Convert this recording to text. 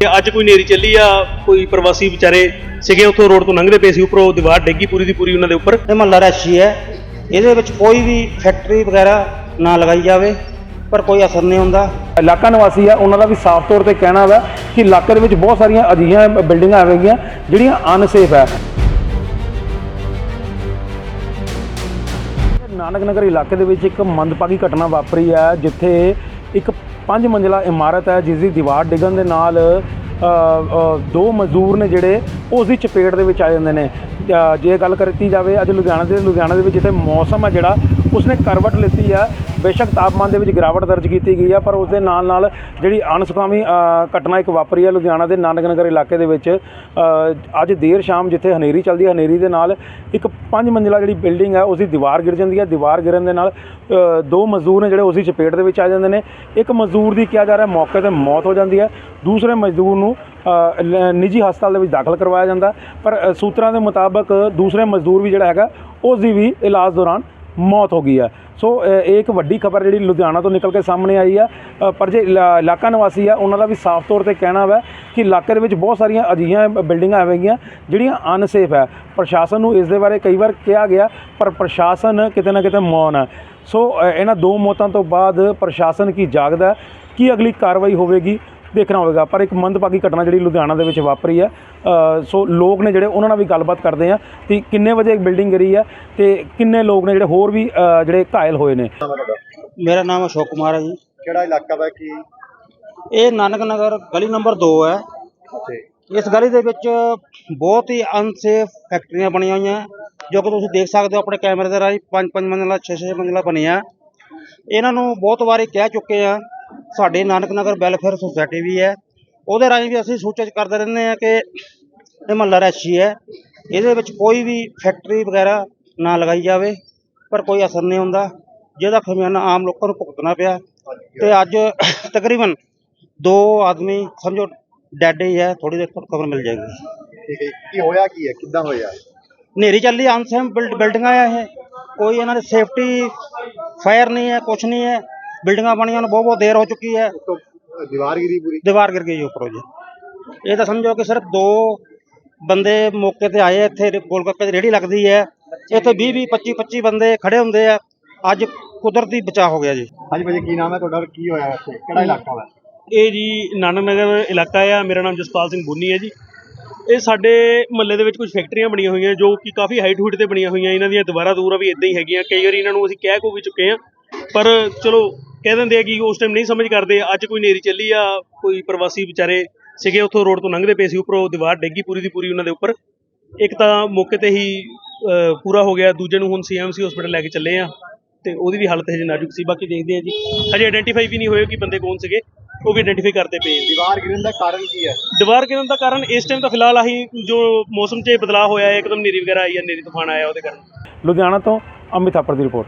ਤੇ ਅੱਜ ਕੋਈ ਨੇਰੀ ਚੱਲੀ ਆ ਕੋਈ ਪ੍ਰਵਾਸੀ ਵਿਚਾਰੇ ਸੀਗੇ ਉੱਥੋਂ ਰੋਡ ਤੋਂ ਲੰਘਦੇ ਪਏ ਸੀ ਉੱਪਰੋਂ ਦੀਵਾਰ ਡਿੱਗੀ ਪੂਰੀ ਦੀ ਪੂਰੀ ਉਹਨਾਂ ਦੇ ਉੱਪਰ। ਇਹ ਮਹੱਲਾ ਰੈਸ਼ੀ ਹੈ। ਇਹਦੇ ਵਿੱਚ ਕੋਈ ਵੀ ਫੈਕਟਰੀ ਵਗੈਰਾ ਨਾ ਲਗਾਈ ਜਾਵੇ ਪਰ ਕੋਈ ਅਸਰ ਨਹੀਂ ਹੁੰਦਾ। ਇਲਾਕਾ ਨਿਵਾਸੀ ਆ ਉਹਨਾਂ ਦਾ ਵੀ ਸਾਫ਼ ਤੌਰ ਤੇ ਕਹਿਣਾ ਵਾ ਕਿ ਇਲਾਕੇ ਦੇ ਵਿੱਚ ਬਹੁਤ ਸਾਰੀਆਂ ਅਜਿਹੀਆਂ ਬਿਲਡਿੰਗਾਂ ਆਵੇਗੀਆਂ ਜਿਹੜੀਆਂ ਅਨਸੇਫ ਹੈ ਨਾਨਕ ਨਗਰ ਇਲਾਕੇ ਦੇ ਵਿੱਚ ਇੱਕ ਮੰਦਭਾਗੀ ਘਟਨਾ ਵਾਪਰੀ ਹੈ ਜਿੱਥੇ ਇੱਕ ਪੰਜ ਮੰਜ਼ਲਾ ਇਮਾਰਤ ਹੈ ਜਿਸ ਦੀ ਦੀਵਾਰ ਡਿੱਗਣ ਦੇ ਨਾਲ ਦੋ ਮਜ਼ਦੂਰ ਨੇ ਜਿਹੜੇ ਉਸ ਦੀ ਚਪੇਟ ਦੇ ਵਿੱਚ ਆ ਜਾਂਦੇ ਨੇ। ਜੇ ਗੱਲ ਕਰਤੀ ਜਾਵੇ, ਅੱਜ ਲੁਧਿਆਣਾ ਦੇ ਲੁਧਿਆਣਾ ਦੇ ਵਿੱਚ ਜਿੱਥੇ ਮੌਸਮ ਹੈ ਜਿਹੜਾ ਉਸਨੇ ਕਰਵਟ ਲਿੱਤੀ ਹੈ ਬੇਸ਼ੱਕ ਤਾਪਮਾਨ ਦੇ ਵਿੱਚ ਗਿਰਾਵਟ ਦਰਜ ਕੀਤੀ ਗਈ ਹੈ ਪਰ ਉਸ ਦੇ ਨਾਲ ਨਾਲ ਜਿਹੜੀ ਅਣਸੁਖਾਵੀ ਘਟਨਾ ਇੱਕ ਵਾਪਰੀ ਹੈ ਲੁਧਿਆਣਾ ਦੇ ਨਾਨਕ ਨਗਰ ਇਲਾਕੇ ਦੇ ਵਿੱਚ। ਅੱਜ ਦੇਰ ਸ਼ਾਮ ਜਿੱਥੇ ਹਨੇਰੀ ਚੱਲਦੀ ਹੈ ਹਨੇਰੀ ਦੇ ਨਾਲ ਇੱਕ ਪੰਜ ਮੰਜ਼ਿਲਾ ਜਿਹੜੀ ਬਿਲਡਿੰਗ ਹੈ ਉਸ ਦੀ ਦੀਵਾਰ ਗਿਰ ਜਾਂਦੀ ਹੈ ਦੀਵਾਰ ਗਿਰਨ ਦੇ ਨਾਲ ਦੋ ਮਜ਼ਦੂਰ ਨੇ ਜਿਹੜੇ ਉਸ ਦੀ ਚਪੇਟ ਦੇ ਵਿੱਚ ਆ ਜਾਂਦੇ ਨੇ। ਇੱਕ ਮਜ਼ਦੂਰ ਦੀ ਕਿਹਾ ਜਾ ਰਿਹਾ ਮੌਕੇ ਤੇ ਮੌਤ ਹੋ ਜਾਂਦੀ ਹੈ ਦੂਸਰੇ ਮਜ਼ਦੂਰ ਨੂੰ ਅ, ਨਿੱਜੀ ਹਸਪਤਾਲ ਦੇ ਵਿੱਚ ਦਾਖਲ ਕਰਵਾਇਆ ਜਾਂਦਾ। ਪਰ ਸੂਤਰਾਂ ਦੇ ਮੁਤਾਬਕ ਦੂਸਰੇ ਮਜ਼ਦੂਰ ਵੀ ਜਿਹੜਾ ਹੈਗਾ ਉਸ ਦੀ ਵੀ ਇਲਾਜ ਦੌਰਾਨ ਮੌਤ ਹੋ ਗਈ ਹੈ। ਸੋ ਇਹ ਇੱਕ ਵੱਡੀ ਖਬਰ ਜਿਹੜੀ ਲੁਧਿਆਣਾ ਤੋਂ ਨਿਕਲ ਕੇ ਸਾਹਮਣੇ ਆਈ ਹੈ ਪਰ ਜੇ ਇਲਾ- ਇਲਾਕਾ ਨਿਵਾਸੀ ਆ, ਉਹਨਾਂ ਦਾ ਵੀ ਸਾਫ਼ ਤੌਰ ਤੇ ਕਹਿਣਾ ਵਾ ਕਿ ਇਲਾਕੇ ਦੇ ਵਿੱਚ ਬਹੁਤ ਸਾਰੀਆਂ ਅਜਿਹੀਆਂ ਬਿਲਡਿੰਗਾਂ ਆਵੇਗੀਆਂ ਜਿਹੜੀਆਂ ਅਨਸੇਫ ਹੈ ਪ੍ਰਸ਼ਾਸਨ ਨੂੰ ਇਸ ਦੇ ਬਾਰੇ ਕਈ ਵਾਰ ਕਿਹਾ ਗਿਆ, ਪਰ ਪ੍ਰਸ਼ਾਸਨ ਕਿਤੇ ਨਾ ਕਿਤੇ ਮੌਨ ਹੈ ਸੋ ਇਹਨਾਂ ਦੋ ਮੌਤਾਂ ਤੋਂ ਬਾਅਦ ਪ੍ਰਸ਼ਾਸਨ ਕੀ ਜਾਗਦਾ, ਕੀ ਅਗਲੀ ਕਾਰਵਾਈ ਹੋਵੇਗੀ? ਦੇਖਣਾ ਹੋਵੇਗਾ ਪਰ ਇੱਕ ਮੰਦਭਾਗੀ ਘਟਨਾ ਜਿਹੜੀ ਲੁਧਿਆਣਾ ਦੇ ਵਿੱਚ ਵਾਪਰੀ ਹੈ ਸੋ ਲੋਕ ਨੇ ਜਿਹੜੇ ਉਹਨਾਂ ਨਾਲ ਵੀ ਗੱਲਬਾਤ ਕਰਦੇ ਆ ਕਿ ਕਿੰਨੇ ਵਜੇ ਇੱਕ ਬਿਲਡਿੰਗ ਗਿਰੀ ਹੈ ਤੇ ਕਿੰਨੇ ਲੋਕ ਨੇ ਜਿਹੜੇ ਹੋਰ ਵੀ ਜਿਹੜੇ ਘਾਇਲ ਹੋਏ ਨੇ? ਮੇਰਾ ਨਾਮ ਅਸ਼ੋਕ ਕੁਮਾਰ ਹੈ ਜੀ। ਕਿਹੜਾ ਇਲਾਕਾ ਵਾ ਕੀ? ਇਹ ਨਾਨਕ ਨਗਰ ਗਲੀ ਨੰਬਰ 2 ਹੈ। ਇਸ ਗਲੀ ਦੇ ਵਿੱਚ ਬਹੁਤ ਹੀ ਅਨਸੇਫ ਫੈਕਟਰੀਆਂ ਬਣੀਆਂ ਹੋਈਆਂ। ਜੋ ਕਿ ਤੁਸੀਂ ਦੇਖ ਸਕਦੇ ਹੋ ਆਪਣੇ ਕੈਮਰੇ ਦੇ ਰਾਹੀਂ ਪੰਜ ਪੰਜ ਮੰਜ਼ਲਾ 6-6 ਮੰਜ਼ਲਾ ਬਣੀਆਂ। ਇਹਨਾਂ ਨੂੰ ਬਹੁਤ ਵਾਰੀ ਕਹਿ ਚੁੱਕੇ ਆ ਸਾਡੇ ਨਾਨਕ ਨਗਰ ਵੈਲਫੇਅਰ ਸੁਸਾਇਟੀ ਵੀ ਹੈ। ਉਹਦੇ ਰਾਹੀਂ ਵੀ ਅਸੀਂ ਸੂਚਿਤ ਕਰਦੇ ਰਹਿੰਦੇ ਆ ਕਿ ਇਹ ਮਹੱਲਾ ਰੈਸ਼ੀ ਹੈ। ਇਹਦੇ ਵਿੱਚ ਕੋਈ ਵੀ ਫੈਕਟਰੀ ਵਗੈਰਾ ਨਾ ਲਗਾਈ ਜਾਵੇ ਪਰ ਕੋਈ ਅਸਰ ਨਹੀਂ ਹੁੰਦਾ। ਜਿਹਦਾ ਖਮਿਆਨਾ ਆਮ ਲੋਕਾਂ ਨੂੰ ਭੁਗਤਣਾ ਪਿਆ। ਤੇ ਅੱਜ ਤਕਰੀਬਨ ਦੋ ਆਦਮੀ ਸਮਝੋ ਡੈਡ ਹੀ ਹੈ ਥੋੜੀ ਦੇਰ ਤੱਕ ਖਬਰ ਮਿਲ ਜਾਏਗੀ। ਠੀਕ ਹੈ ਕੀ ਹੋਇਆ ਕੀ ਹੈ? ਕਿੱਦਾਂ ਹੋਇਆ? ਹਨੇਰੀ ਚੱਲੀ ਅਨਸੇਮ ਬਿਲਡਿੰਗਾਂ ਆ ਇਹ। ਕੋਈ ਇਹਨਾਂ ਦੀ ਸੇਫਟੀ ਫਾਇਰ ਨਹੀਂ ਹੈ ਕੁਛ ਨਹੀਂ ਹੈ। ਬਿਲਡਿੰਗਾਂ ਬਣੀਆਂ ਨੂੰ ਬਹੁਤ ਬਹੁਤ ਦੇਰ ਹੋ ਚੁੱਕੀ ਹੈ। ਦੀਵਾਰ ਗਿਰੀ ਪੂਰੀ। ਦੀਵਾਰ ਗਿਰ ਗਈ ਉੱਪਰੋਂ ਜੀ। ਇਹ ਤਾਂ ਸਮਝੋ ਕਿ ਸਿਰਫ ਦੋ ਬੰਦੇ ਮੌਕੇ ਤੇ ਆਏ ਇੱਥੇ ਗੋਲਗੱਪੇ ਦੀ ਰੇਹੜੀ ਲੱਗਦੀ ਹੈ। ਇੱਥੇ 20 20 25 25 ਬੰਦੇ ਖੜੇ ਹੁੰਦੇ ਆ। ਅੱਜ ਕੁਦਰਤੀ ਬਚਾਅ ਹੋ ਗਿਆ ਜੀ। ਹਾਂਜੀ ਭਾਜੀ ਕੀ ਨਾਮ ਹੈ ਤੁਹਾਡਾ ਔਰ ਕੀ ਹੋਇਆ ਇੱਥੇ? ਕਿਹੜਾ ਇਲਾਕਾ ਵਾ? ਇਹ ਜੀ ਨਾਨਕ ਨਗਰ ਇਲਾਕਾ ਆ। ਮੇਰਾ ਨਾਮ ਜਸਪਾਲ ਸਿੰਘ ਬੁੰਨੀ ਹੈ ਜੀ। ਇਹ ਸਾਡੇ ਮਹੱਲੇ ਦੇ ਵਿੱਚ ਕੁਝ ਫੈਕਟਰੀਆਂ ਬਣੀਆਂ ਹੋਈਆਂ ਜੋ ਕਿ ਕਾਫੀ ਹਾਈਟ ਹੂਟ ਤੇ ਬਣੀਆਂ ਹੋਈਆਂ। ਇਹਨਾਂ ਦੀਆਂ ਦੁਬਾਰਾ ਦੂਰਾ ਵੀ ਇਦਾਂ ਹੀ ਹੈਗੀਆਂ। ਕਈ ਵਾਰੀ ਇਹਨਾਂ ਨੂੰ ਅਸੀਂ ਕਹਿ ਕੋ ਵੀ ਚੁੱਕੇ ਆ ਪਰ ਚਲੋ ਕਹਿ ਦਿੰਦੇ ਆ ਕਿ ਉਸ ਟਾਈਮ ਨਹੀਂ ਸਮਝ ਕਰਦੇ ਅੱਜ ਕੋਈ ਨੇਰੀ ਚੱਲੀ ਆ ਕੋਈ ਪ੍ਰਵਾਸੀ ਵਿਚਾਰੇ ਸੀਗੇ ਉੱਥੋਂ ਰੋਡ ਤੋਂ ਲੰਘਦੇ ਪਏ ਸੀ ਉੱਪਰੋਂ ਦੀਵਾਰ ਡਿੱਗੀ ਪੂਰੀ ਦੀ ਪੂਰੀ ਉਹਨਾਂ ਦੇ ਉੱਪਰ। ਇੱਕ ਤਾਂ ਮੌਕੇ ਤੇ ਹੀ ਪੂਰਾ ਹੋ ਗਿਆ ਦੂਜੇ ਨੂੰ ਹੁਣ ਸੀਐਮਸੀ ਹਸਪੀਟਲ ਲੈ ਕੇ ਚੱਲੇ ਆ ਤੇ ਉਹਦੀ ਵੀ ਹਾਲਤ ਹਜੇ ਨਾਜ਼ੁਕ ਸੀ ਬਾਕੀ ਦੇਖਦੇ ਆ ਜੀ। ਹਜੇ ਆਇਡੈਂਟੀਫਾਈ ਵੀ ਨਹੀਂ ਹੋਏ ਕਿ ਬੰਦੇ ਕੌਣ ਸੀਗੇ ਉਹ ਵੀ ਆਇਡੈਂਟੀਫਾਈ ਕਰਦੇ ਪਏ ਦੀਵਾਰ ਗਿਰਨ ਦਾ ਕਾਰਨ ਕੀ ਹੈ? ਦੀਵਾਰ ਗਿਰਨ ਦਾ ਕਾਰਨ ਇਸ ਟਾਈਮ ਤਾਂ ਫਿਲਹਾਲ ਆਹੀ ਜੋ ਮੌਸਮ 'ਚ ਬਦਲਾਅ ਹੋਇਆ ਹੈ ਇੱਕਦਮ ਨੇਰੀ ਵਗੈਰਾ ਆਈ ਹੈ ਨੇਰੀ ਤੂਫਾਨ ਆਇਆ ਉਹਦੇ ਕਾਰਨ। ਲੁਧਿਆਣਾ ਤੋਂ ਅਮਿਤ ਦੀ ਰਿਪੋਰਟ